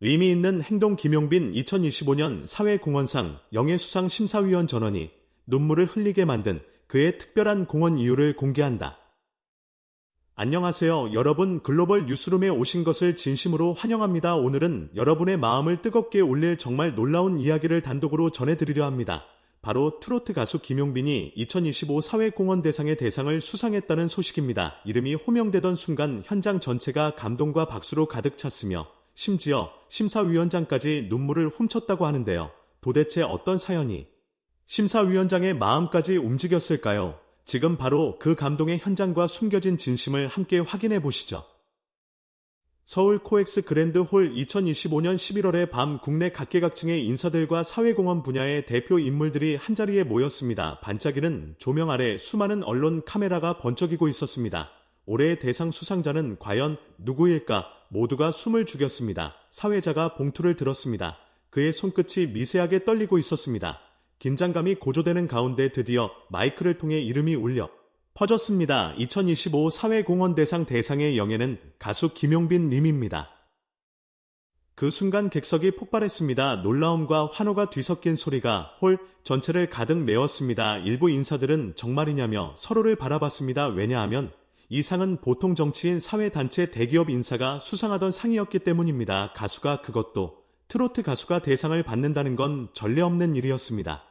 의미 있는 행동 김용빈 2025년 사회공헌상 영예수상 심사위원 전원이 눈물을 흘리게 만든 그의 특별한 공헌 이유를 공개한다. 안녕하세요. 여러분 글로벌 뉴스룸에 오신 것을 진심으로 환영합니다. 오늘은 여러분의 마음을 뜨겁게 올릴 정말 놀라운 이야기를 단독으로 전해드리려 합니다. 바로 트로트 가수 김용빈이 2025 사회공헌 대상의 대상을 수상했다는 소식입니다. 이름이 호명되던 순간 현장 전체가 감동과 박수로 가득 찼으며 심지어 심사위원장까지 눈물을 훔쳤다고 하는데요. 도대체 어떤 사연이 심사위원장의 마음까지 움직였을까요? 지금 바로 그 감동의 현장과 숨겨진 진심을 함께 확인해 보시죠. 서울 코엑스 그랜드 홀 2025년 11월의 밤 국내 각계각층의 인사들과 사회공헌 분야의 대표 인물들이 한자리에 모였습니다. 반짝이는 조명 아래 수많은 언론 카메라가 번쩍이고 있었습니다. 올해의 대상 수상자는 과연 누구일까? 모두가 숨을 죽였습니다. 사회자가 봉투를 들었습니다. 그의 손끝이 미세하게 떨리고 있었습니다. 긴장감이 고조되는 가운데 드디어 마이크를 통해 이름이 울려 퍼졌습니다. 2025 사회공헌 대상 대상의 영예는 가수 김용빈 님입니다. 그 순간 객석이 폭발했습니다. 놀라움과 환호가 뒤섞인 소리가 홀 전체를 가득 메웠습니다. 일부 인사들은 정말이냐며 서로를 바라봤습니다. 왜냐하면 이 상은 보통 정치인 사회단체 대기업 인사가 수상하던 상이었기 때문입니다. 가수가 그것도 트로트 가수가 대상을 받는다는 건 전례 없는 일이었습니다.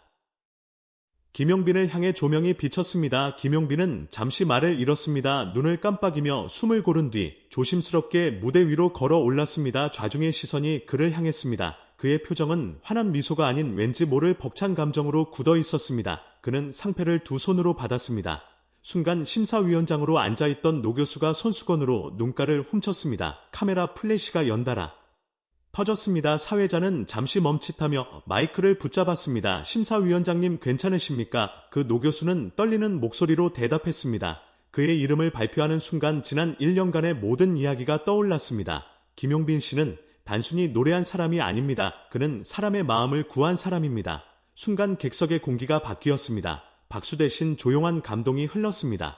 김용빈을 향해 조명이 비쳤습니다. 김용빈은 잠시 말을 잃었습니다. 눈을 깜빡이며 숨을 고른 뒤 조심스럽게 무대 위로 걸어 올랐습니다. 좌중의 시선이 그를 향했습니다. 그의 표정은 환한 미소가 아닌 왠지 모를 벅찬 감정으로 굳어 있었습니다. 그는 상패를 두 손으로 받았습니다. 순간 심사위원장으로 앉아있던 노 교수가 손수건으로 눈가를 훔쳤습니다. 카메라 플래시가 연달아 터졌습니다. 사회자는 잠시 멈칫하며 마이크를 붙잡았습니다. 심사위원장님 괜찮으십니까? 그 노 교수는 떨리는 목소리로 대답했습니다. 그의 이름을 발표하는 순간 지난 1년간의 모든 이야기가 떠올랐습니다. 김용빈 씨는 단순히 노래한 사람이 아닙니다. 그는 사람의 마음을 구한 사람입니다. 순간 객석의 공기가 바뀌었습니다. 박수 대신 조용한 감동이 흘렀습니다.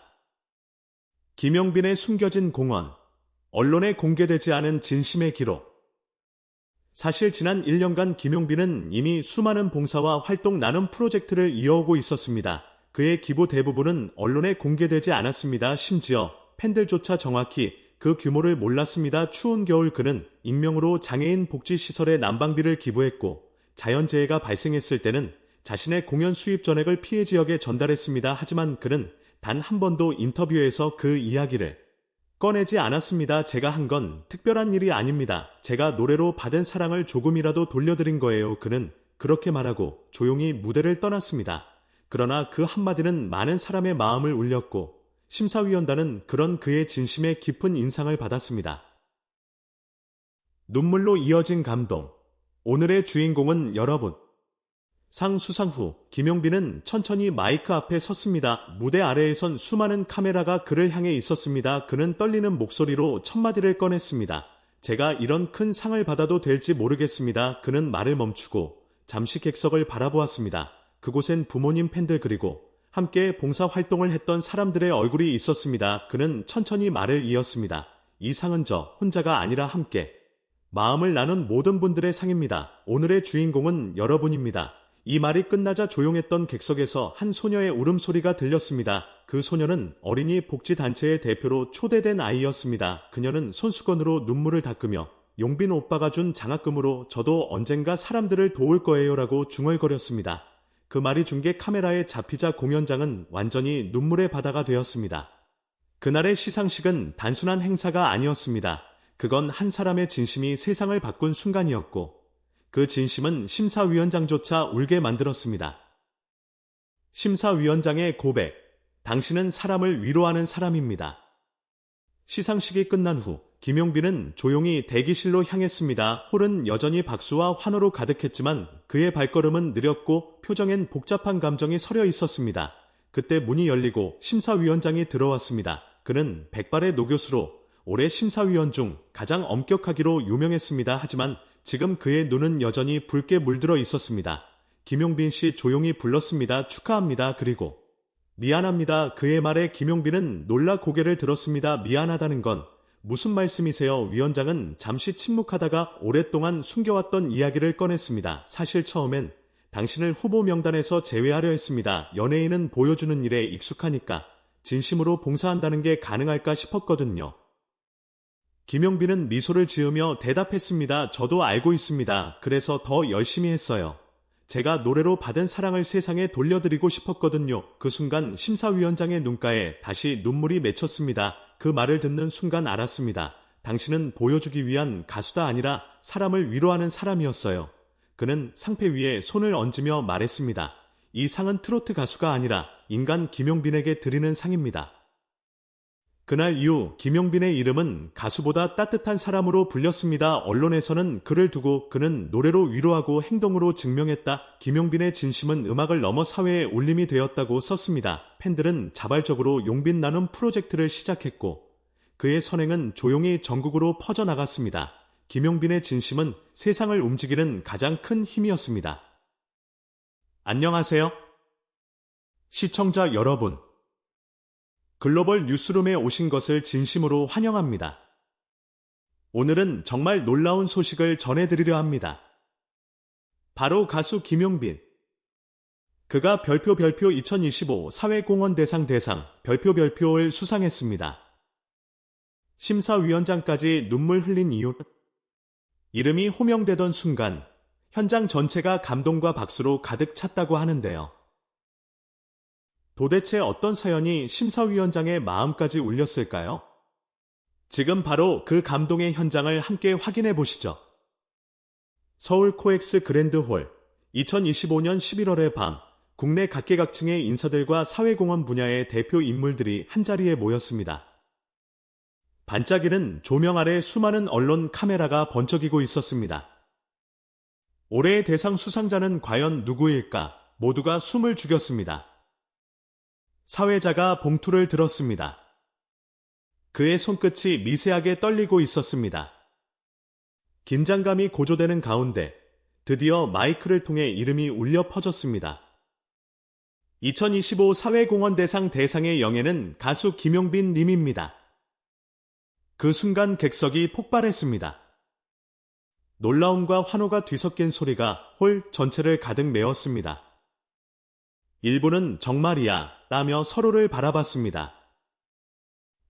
김용빈의 숨겨진 공헌, 언론에 공개되지 않은 진심의 기록, 사실 지난 1년간 김용빈은 이미 수많은 봉사와 활동 나눔 프로젝트를 이어오고 있었습니다. 그의 기부 대부분은 언론에 공개되지 않았습니다. 심지어 팬들조차 정확히 그 규모를 몰랐습니다. 추운 겨울 그는 익명으로 장애인 복지시설에 난방비를 기부했고 자연재해가 발생했을 때는 자신의 공연 수입 전액을 피해 지역에 전달했습니다. 하지만 그는 단 한 번도 인터뷰에서 그 이야기를 꺼내지 않았습니다. 제가 한 건 특별한 일이 아닙니다. 제가 노래로 받은 사랑을 조금이라도 돌려드린 거예요. 그는 그렇게 말하고 조용히 무대를 떠났습니다. 그러나 그 한마디는 많은 사람의 마음을 울렸고 심사위원단은 그런 그의 진심에 깊은 인상을 받았습니다. 눈물로 이어진 감동. 오늘의 주인공은 여러분. 상 수상 후 김용빈은 천천히 마이크 앞에 섰습니다. 무대 아래에선 수많은 카메라가 그를 향해 있었습니다. 그는 떨리는 목소리로 첫마디를 꺼냈습니다. 제가 이런 큰 상을 받아도 될지 모르겠습니다. 그는 말을 멈추고 잠시 객석을 바라보았습니다. 그곳엔 부모님 팬들 그리고 함께 봉사활동을 했던 사람들의 얼굴이 있었습니다. 그는 천천히 말을 이었습니다. 이 상은 저 혼자가 아니라 함께 마음을 나눈 모든 분들의 상입니다. 오늘의 주인공은 여러분입니다. 이 말이 끝나자 조용했던 객석에서 한 소녀의 울음소리가 들렸습니다. 그 소녀는 어린이 복지단체의 대표로 초대된 아이였습니다. 그녀는 손수건으로 눈물을 닦으며 용빈 오빠가 준 장학금으로 저도 언젠가 사람들을 도울 거예요라고 중얼거렸습니다. 그 말이 중계 카메라에 잡히자 공연장은 완전히 눈물의 바다가 되었습니다. 그날의 시상식은 단순한 행사가 아니었습니다. 그건 한 사람의 진심이 세상을 바꾼 순간이었고 그 진심은 심사위원장조차 울게 만들었습니다. 심사위원장의 고백. 당신은 사람을 위로하는 사람입니다. 시상식이 끝난 후 김용빈은 조용히 대기실로 향했습니다. 홀은 여전히 박수와 환호로 가득했지만 그의 발걸음은 느렸고 표정엔 복잡한 감정이 서려 있었습니다. 그때 문이 열리고 심사위원장이 들어왔습니다. 그는 백발의 노교수로 올해 심사위원 중 가장 엄격하기로 유명했습니다. 하지만 지금 그의 눈은 여전히 붉게 물들어 있었습니다. 김용빈 씨 조용히 불렀습니다. 축하합니다. 그리고 미안합니다. 그의 말에 김용빈은 놀라 고개를 들었습니다. 미안하다는 건 무슨 말씀이세요? 위원장은 잠시 침묵하다가 오랫동안 숨겨왔던 이야기를 꺼냈습니다. 사실 처음엔 당신을 후보 명단에서 제외하려 했습니다. 연예인은 보여주는 일에 익숙하니까 진심으로 봉사한다는 게 가능할까 싶었거든요. 김용빈은 미소를 지으며 대답했습니다. 저도 알고 있습니다. 그래서 더 열심히 했어요. 제가 노래로 받은 사랑을 세상에 돌려드리고 싶었거든요. 그 순간 심사위원장의 눈가에 다시 눈물이 맺혔습니다. 그 말을 듣는 순간 알았습니다. 당신은 보여주기 위한 가수가 아니라 사람을 위로하는 사람이었어요. 그는 상패 위에 손을 얹으며 말했습니다. 이 상은 트로트 가수가 아니라 인간 김용빈에게 드리는 상입니다. 그날 이후 김용빈의 이름은 가수보다 따뜻한 사람으로 불렸습니다. 언론에서는 그를 두고 그는 노래로 위로하고 행동으로 증명했다. 김용빈의 진심은 음악을 넘어 사회에 울림이 되었다고 썼습니다. 팬들은 자발적으로 용빈 나눔 프로젝트를 시작했고 그의 선행은 조용히 전국으로 퍼져나갔습니다. 김용빈의 진심은 세상을 움직이는 가장 큰 힘이었습니다. 안녕하세요. 시청자 여러분. 글로벌 뉴스룸에 오신 것을 진심으로 환영합니다. 오늘은 정말 놀라운 소식을 전해드리려 합니다. 바로 가수 김용빈. 그가 별표 별표 2025 사회공헌 대상 대상 별표 별표를 수상했습니다. 심사위원장까지 눈물 흘린 이유. 이름이 호명되던 순간 현장 전체가 감동과 박수로 가득 찼다고 하는데요. 도대체 어떤 사연이 심사위원장의 마음까지 울렸을까요? 지금 바로 그 감동의 현장을 함께 확인해 보시죠. 서울 코엑스 그랜드홀 2025년 11월의 밤 국내 각계각층의 인사들과 사회공헌 분야의 대표 인물들이 한자리에 모였습니다. 반짝이는 조명 아래 수많은 언론 카메라가 번쩍이고 있었습니다. 올해의 대상 수상자는 과연 누구일까? 모두가 숨을 죽였습니다. 사회자가 봉투를 들었습니다. 그의 손끝이 미세하게 떨리고 있었습니다. 긴장감이 고조되는 가운데 드디어 마이크를 통해 이름이 울려 퍼졌습니다. 2025 사회공헌 대상 대상의 영예는 가수 김용빈 님입니다. 그 순간 객석이 폭발했습니다. 놀라움과 환호가 뒤섞인 소리가 홀 전체를 가득 메웠습니다. 일부는 정말이야 라며 서로를 바라봤습니다.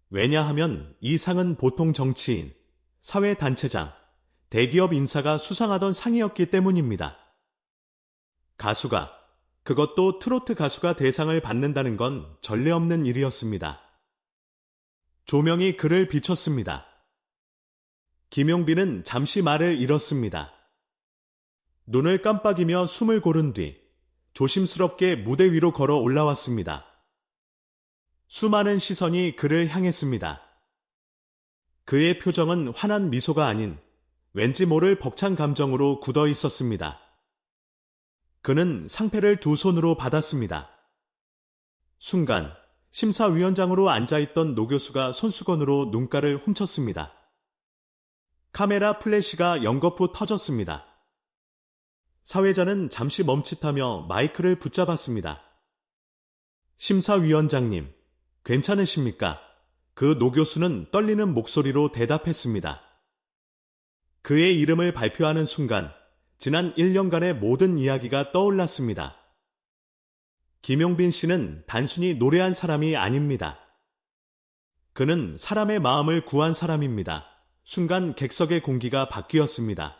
왜냐하면 이 상은 보통 정치인, 사회단체장, 대기업 인사가 수상하던 상이었기 때문입니다. 가수가, 그것도 트로트 가수가 대상을 받는다는 건 전례 없는 일이었습니다. 조명이 그를 비췄습니다. 김용빈은 잠시 말을 잃었습니다. 눈을 깜빡이며 숨을 고른 뒤 조심스럽게 무대 위로 걸어 올라왔습니다. 수많은 시선이 그를 향했습니다. 그의 표정은 환한 미소가 아닌 왠지 모를 벅찬 감정으로 굳어 있었습니다. 그는 상패를 두 손으로 받았습니다. 순간 심사위원장으로 앉아있던 노 교수가 손수건으로 눈가를 훔쳤습니다. 카메라 플래시가 연거푸 터졌습니다. 사회자는 잠시 멈칫하며 마이크를 붙잡았습니다. 심사위원장님, 괜찮으십니까? 그 노교수는 떨리는 목소리로 대답했습니다. 그의 이름을 발표하는 순간 지난 1년간의 모든 이야기가 떠올랐습니다. 김용빈 씨는 단순히 노래한 사람이 아닙니다. 그는 사람의 마음을 구한 사람입니다. 순간 객석의 공기가 바뀌었습니다.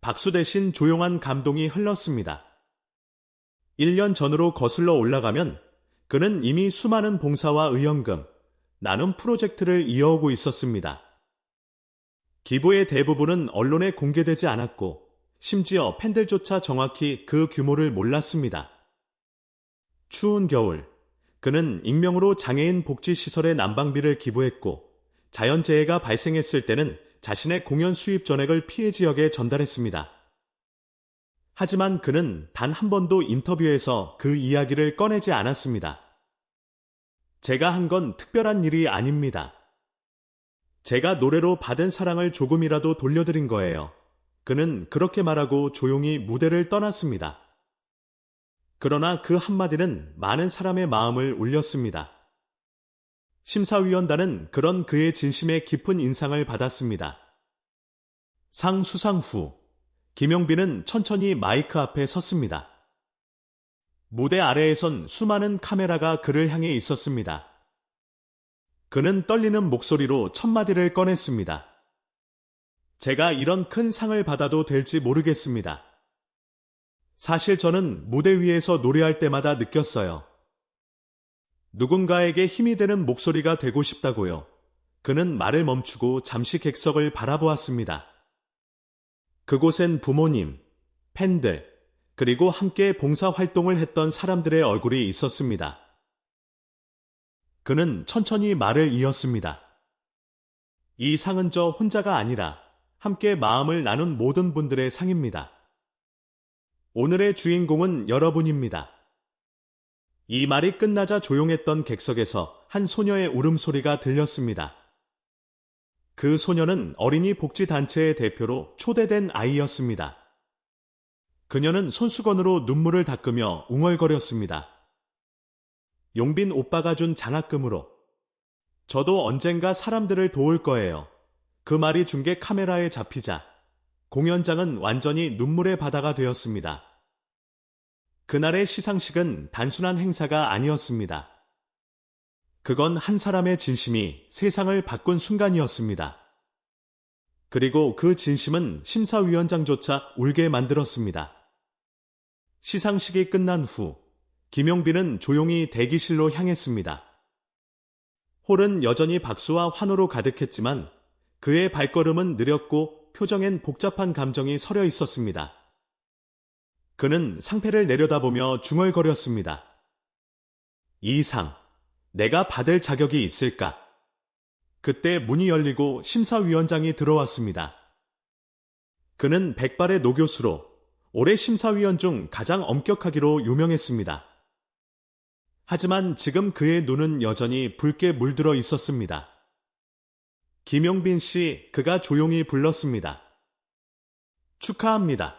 박수 대신 조용한 감동이 흘렀습니다. 1년 전으로 거슬러 올라가면 그는 이미 수많은 봉사와 의연금, 나눔 프로젝트를 이어오고 있었습니다. 기부의 대부분은 언론에 공개되지 않았고, 심지어 팬들조차 정확히 그 규모를 몰랐습니다. 추운 겨울, 그는 익명으로 장애인 복지시설의 난방비를 기부했고, 자연재해가 발생했을 때는 자신의 공연 수입 전액을 피해 지역에 전달했습니다. 하지만 그는 단 한 번도 인터뷰에서 그 이야기를 꺼내지 않았습니다. 제가 한 건 특별한 일이 아닙니다. 제가 노래로 받은 사랑을 조금이라도 돌려드린 거예요. 그는 그렇게 말하고 조용히 무대를 떠났습니다. 그러나 그 한마디는 많은 사람의 마음을 울렸습니다. 심사위원단은 그런 그의 진심에 깊은 인상을 받았습니다. 상 수상 후 김용빈은 천천히 마이크 앞에 섰습니다. 무대 아래에선 수많은 카메라가 그를 향해 있었습니다. 그는 떨리는 목소리로 첫마디를 꺼냈습니다. 제가 이런 큰 상을 받아도 될지 모르겠습니다. 사실 저는 무대 위에서 노래할 때마다 느꼈어요. 누군가에게 힘이 되는 목소리가 되고 싶다고요. 그는 말을 멈추고 잠시 객석을 바라보았습니다. 그곳엔 부모님, 팬들, 그리고 함께 봉사활동을 했던 사람들의 얼굴이 있었습니다. 그는 천천히 말을 이었습니다. 이 상은 저 혼자가 아니라 함께 마음을 나눈 모든 분들의 상입니다. 오늘의 주인공은 여러분입니다. 이 말이 끝나자 조용했던 객석에서 한 소녀의 울음소리가 들렸습니다. 그 소녀는 어린이 복지단체의 대표로 초대된 아이였습니다. 그녀는 손수건으로 눈물을 닦으며 웅얼거렸습니다. 용빈 오빠가 준 장학금으로 저도 언젠가 사람들을 도울 거예요. 그 말이 중계 카메라에 잡히자 공연장은 완전히 눈물의 바다가 되었습니다. 그날의 시상식은 단순한 행사가 아니었습니다. 그건 한 사람의 진심이 세상을 바꾼 순간이었습니다. 그리고 그 진심은 심사위원장조차 울게 만들었습니다. 시상식이 끝난 후 김용빈은 조용히 대기실로 향했습니다. 홀은 여전히 박수와 환호로 가득했지만 그의 발걸음은 느렸고 표정엔 복잡한 감정이 서려 있었습니다. 그는 상패를 내려다보며 중얼거렸습니다. 이 상, 내가 받을 자격이 있을까? 그때 문이 열리고 심사위원장이 들어왔습니다. 그는 백발의 노교수로 올해 심사위원 중 가장 엄격하기로 유명했습니다. 하지만 지금 그의 눈은 여전히 붉게 물들어 있었습니다. 김용빈 씨, 그가 조용히 불렀습니다. 축하합니다.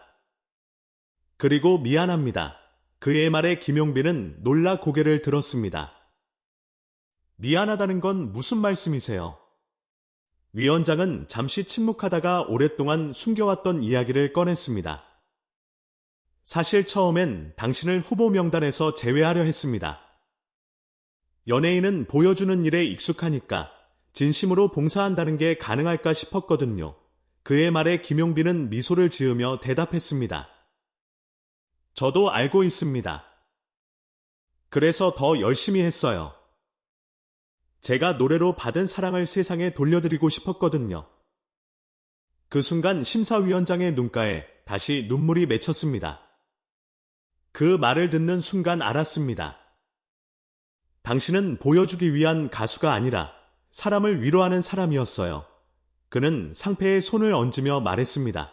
그리고 미안합니다. 그의 말에 김용빈은 놀라 고개를 들었습니다. 미안하다는 건 무슨 말씀이세요? 위원장은 잠시 침묵하다가 오랫동안 숨겨왔던 이야기를 꺼냈습니다. 사실 처음엔 당신을 후보 명단에서 제외하려 했습니다. 연예인은 보여주는 일에 익숙하니까 진심으로 봉사한다는 게 가능할까 싶었거든요. 그의 말에 김용빈은 미소를 지으며 대답했습니다. 저도 알고 있습니다. 그래서 더 열심히 했어요. 제가 노래로 받은 사랑을 세상에 돌려드리고 싶었거든요. 그 순간 심사위원장의 눈가에 다시 눈물이 맺혔습니다. 그 말을 듣는 순간 알았습니다. 당신은 보여주기 위한 가수가 아니라 사람을 위로하는 사람이었어요. 그는 상패에 손을 얹으며 말했습니다.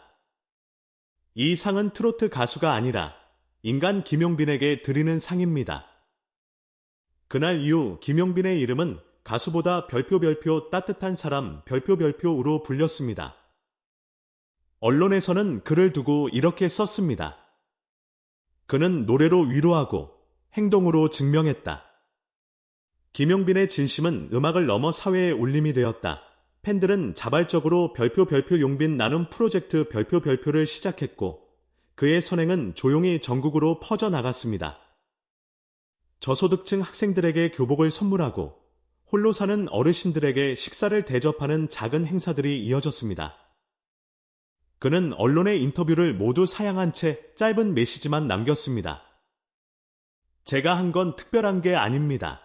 이 상은 트로트 가수가 아니라 인간 김용빈에게 드리는 상입니다. 그날 이후 김용빈의 이름은 가수보다 별표 별표 따뜻한 사람 별표 별표로 불렸습니다. 언론에서는 그를 두고 이렇게 썼습니다. 그는 노래로 위로하고 행동으로 증명했다. 김용빈의 진심은 음악을 넘어 사회에 울림이 되었다. 팬들은 자발적으로 별표 별표 용빈 나눔 프로젝트 별표 별표를 시작했고 그의 선행은 조용히 전국으로 퍼져나갔습니다. 저소득층 학생들에게 교복을 선물하고 홀로 사는 어르신들에게 식사를 대접하는 작은 행사들이 이어졌습니다. 그는 언론의 인터뷰를 모두 사양한 채 짧은 메시지만 남겼습니다. 제가 한 건 특별한 게 아닙니다.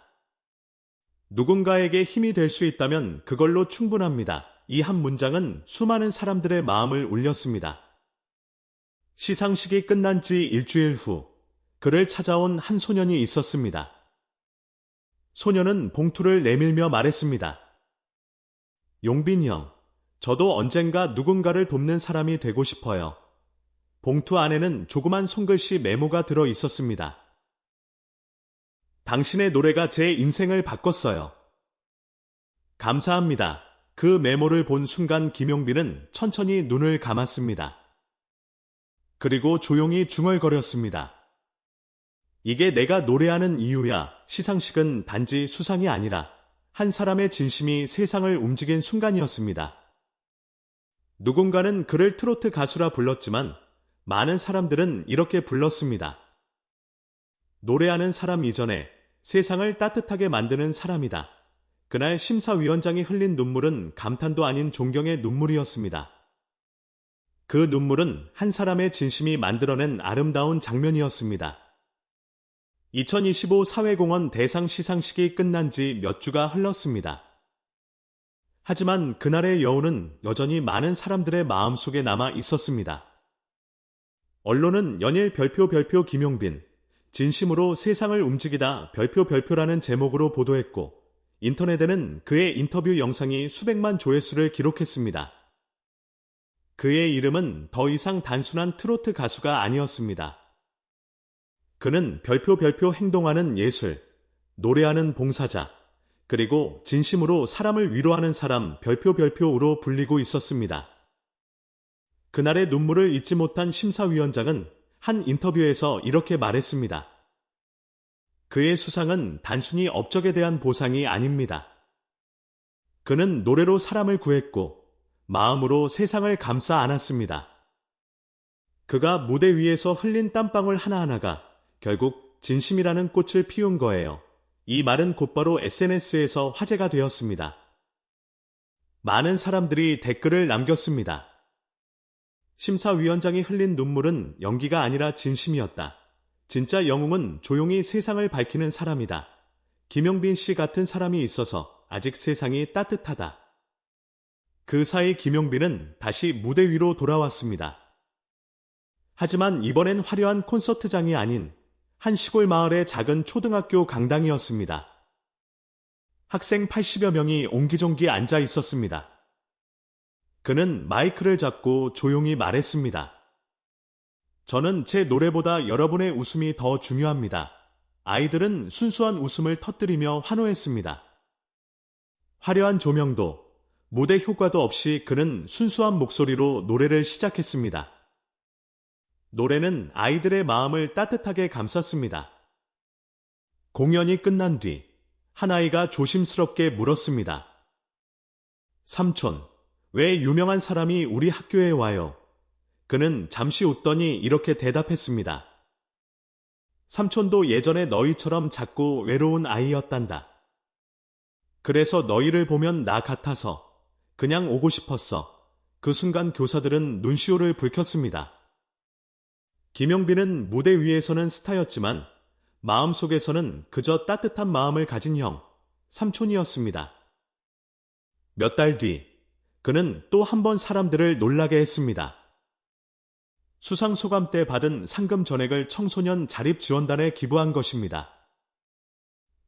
누군가에게 힘이 될 수 있다면 그걸로 충분합니다. 이 한 문장은 수많은 사람들의 마음을 울렸습니다. 시상식이 끝난 지 일주일 후 그를 찾아온 한 소년이 있었습니다. 소년은 봉투를 내밀며 말했습니다. 용빈이 형, 저도 언젠가 누군가를 돕는 사람이 되고 싶어요. 봉투 안에는 조그만 손글씨 메모가 들어 있었습니다. 당신의 노래가 제 인생을 바꿨어요. 감사합니다. 그 메모를 본 순간 김용빈은 천천히 눈을 감았습니다. 그리고 조용히 중얼거렸습니다. 이게 내가 노래하는 이유야. 시상식은 단지 수상이 아니라 한 사람의 진심이 세상을 움직인 순간이었습니다. 누군가는 그를 트로트 가수라 불렀지만 많은 사람들은 이렇게 불렀습니다. 노래하는 사람 이전에 세상을 따뜻하게 만드는 사람이다. 그날 심사위원장이 흘린 눈물은 감탄도 아닌 존경의 눈물이었습니다. 그 눈물은 한 사람의 진심이 만들어낸 아름다운 장면이었습니다. 2025 사회공헌 대상 시상식이 끝난 지 몇 주가 흘렀습니다. 하지만 그날의 여운은 여전히 많은 사람들의 마음속에 남아 있었습니다. 언론은 연일 별표 별표 김용빈, 진심으로 세상을 움직이다 별표 별표라는 제목으로 보도했고, 인터넷에는 그의 인터뷰 영상이 수백만 조회수를 기록했습니다. 그의 이름은 더 이상 단순한 트로트 가수가 아니었습니다. 그는 별표 별표 행동하는 예술, 노래하는 봉사자, 그리고 진심으로 사람을 위로하는 사람 별표 별표로 불리고 있었습니다. 그날의 눈물을 잊지 못한 심사위원장은 한 인터뷰에서 이렇게 말했습니다. 그의 수상은 단순히 업적에 대한 보상이 아닙니다. 그는 노래로 사람을 구했고 마음으로 세상을 감싸 안았습니다. 그가 무대 위에서 흘린 땀방울 하나하나가 결국 진심이라는 꽃을 피운 거예요. 이 말은 곧바로 SNS에서 화제가 되었습니다. 많은 사람들이 댓글을 남겼습니다. 심사위원장이 흘린 눈물은 연기가 아니라 진심이었다. 진짜 영웅은 조용히 세상을 밝히는 사람이다. 김영빈 씨 같은 사람이 있어서 아직 세상이 따뜻하다. 그 사이 김용빈은 다시 무대 위로 돌아왔습니다. 하지만 이번엔 화려한 콘서트장이 아닌 한 시골 마을의 작은 초등학교 강당이었습니다. 학생 80여 명이 옹기종기 앉아 있었습니다. 그는 마이크를 잡고 조용히 말했습니다. 저는 제 노래보다 여러분의 웃음이 더 중요합니다. 아이들은 순수한 웃음을 터뜨리며 환호했습니다. 화려한 조명도 무대 효과도 없이 그는 순수한 목소리로 노래를 시작했습니다. 노래는 아이들의 마음을 따뜻하게 감쌌습니다. 공연이 끝난 뒤, 한 아이가 조심스럽게 물었습니다. 삼촌, 왜 유명한 사람이 우리 학교에 와요? 그는 잠시 웃더니 이렇게 대답했습니다. 삼촌도 예전에 너희처럼 작고 외로운 아이였단다. 그래서 너희를 보면 나 같아서 그냥 오고 싶었어. 그 순간 교사들은 눈시울을 붉혔습니다. 김영빈은 무대 위에서는 스타였지만 마음속에서는 그저 따뜻한 마음을 가진 형, 삼촌이었습니다. 몇 달 뒤, 그는 또 한 번 사람들을 놀라게 했습니다. 수상 소감 때 받은 상금 전액을 청소년 자립 지원단에 기부한 것입니다.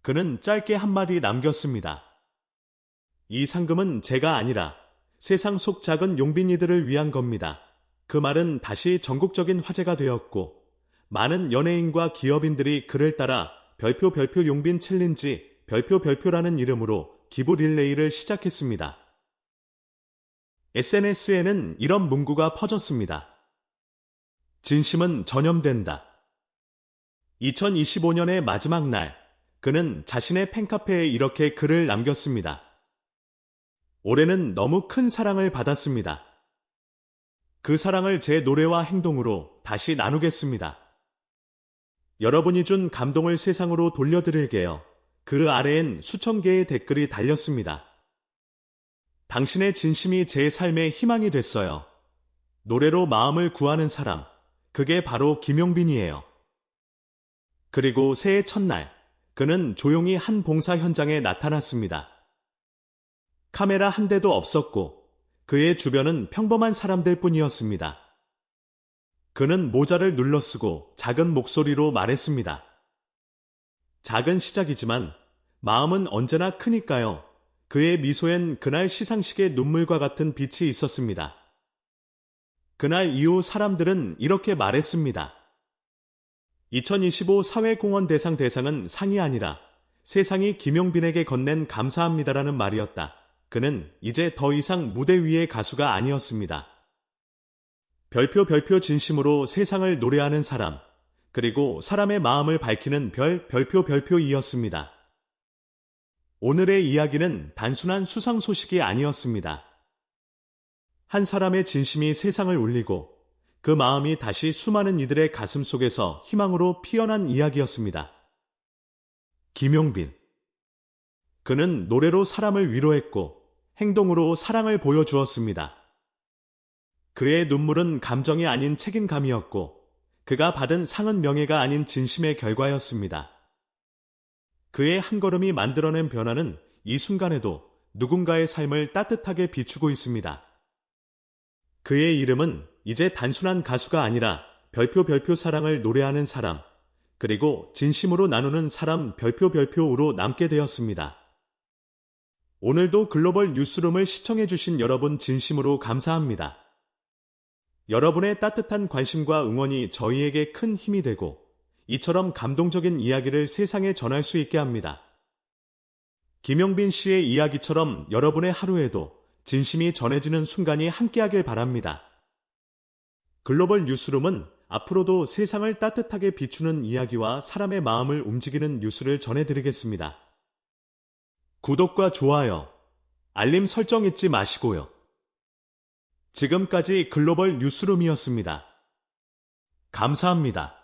그는 짧게 한마디 남겼습니다. 이 상금은 제가 아니라 세상 속 작은 용빈이들을 위한 겁니다. 그 말은 다시 전국적인 화제가 되었고 많은 연예인과 기업인들이 그를 따라 별표 별표 용빈 챌린지 별표 별표라는 이름으로 기부 릴레이를 시작했습니다. SNS에는 이런 문구가 퍼졌습니다. 진심은 전염된다. 2025년의 마지막 날, 그는 자신의 팬카페에 이렇게 글을 남겼습니다. 올해는 너무 큰 사랑을 받았습니다. 그 사랑을 제 노래와 행동으로 다시 나누겠습니다. 여러분이 준 감동을 세상으로 돌려드릴게요. 그 아래엔 수천 개의 댓글이 달렸습니다. 당신의 진심이 제 삶의 희망이 됐어요. 노래로 마음을 구하는 사람, 그게 바로 김용빈이에요. 그리고 새해 첫날, 그는 조용히 한 봉사 현장에 나타났습니다. 카메라 한 대도 없었고 그의 주변은 평범한 사람들 뿐이었습니다. 그는 모자를 눌러쓰고 작은 목소리로 말했습니다. 작은 시작이지만 마음은 언제나 크니까요. 그의 미소엔 그날 시상식의 눈물과 같은 빛이 있었습니다. 그날 이후 사람들은 이렇게 말했습니다. 2025 사회공헌 대상 대상은 상이 아니라 세상이 김용빈에게 건넨 감사합니다라는 말이었다. 그는 이제 더 이상 무대 위의 가수가 아니었습니다. 별표 별표 진심으로 세상을 노래하는 사람, 그리고 사람의 마음을 밝히는 별 별표 별표이었습니다. 오늘의 이야기는 단순한 수상 소식이 아니었습니다. 한 사람의 진심이 세상을 울리고 그 마음이 다시 수많은 이들의 가슴 속에서 희망으로 피어난 이야기였습니다. 김용빈. 그는 노래로 사람을 위로했고 행동으로 사랑을 보여주었습니다. 그의 눈물은 감정이 아닌 책임감이었고 그가 받은 상은 명예가 아닌 진심의 결과였습니다. 그의 한 걸음이 만들어낸 변화는 이 순간에도 누군가의 삶을 따뜻하게 비추고 있습니다. 그의 이름은 이제 단순한 가수가 아니라 별표 별표 사랑을 노래하는 사람, 그리고 진심으로 나누는 사람 별표 별표로 남게 되었습니다. 오늘도 글로벌 뉴스룸을 시청해주신 여러분 진심으로 감사합니다. 여러분의 따뜻한 관심과 응원이 저희에게 큰 힘이 되고 이처럼 감동적인 이야기를 세상에 전할 수 있게 합니다. 김영빈 씨의 이야기처럼 여러분의 하루에도 진심이 전해지는 순간이 함께하길 바랍니다. 글로벌 뉴스룸은 앞으로도 세상을 따뜻하게 비추는 이야기와 사람의 마음을 움직이는 뉴스를 전해드리겠습니다. 구독과 좋아요, 알림 설정 잊지 마시고요. 지금까지 글로벌 뉴스룸이었습니다. 감사합니다.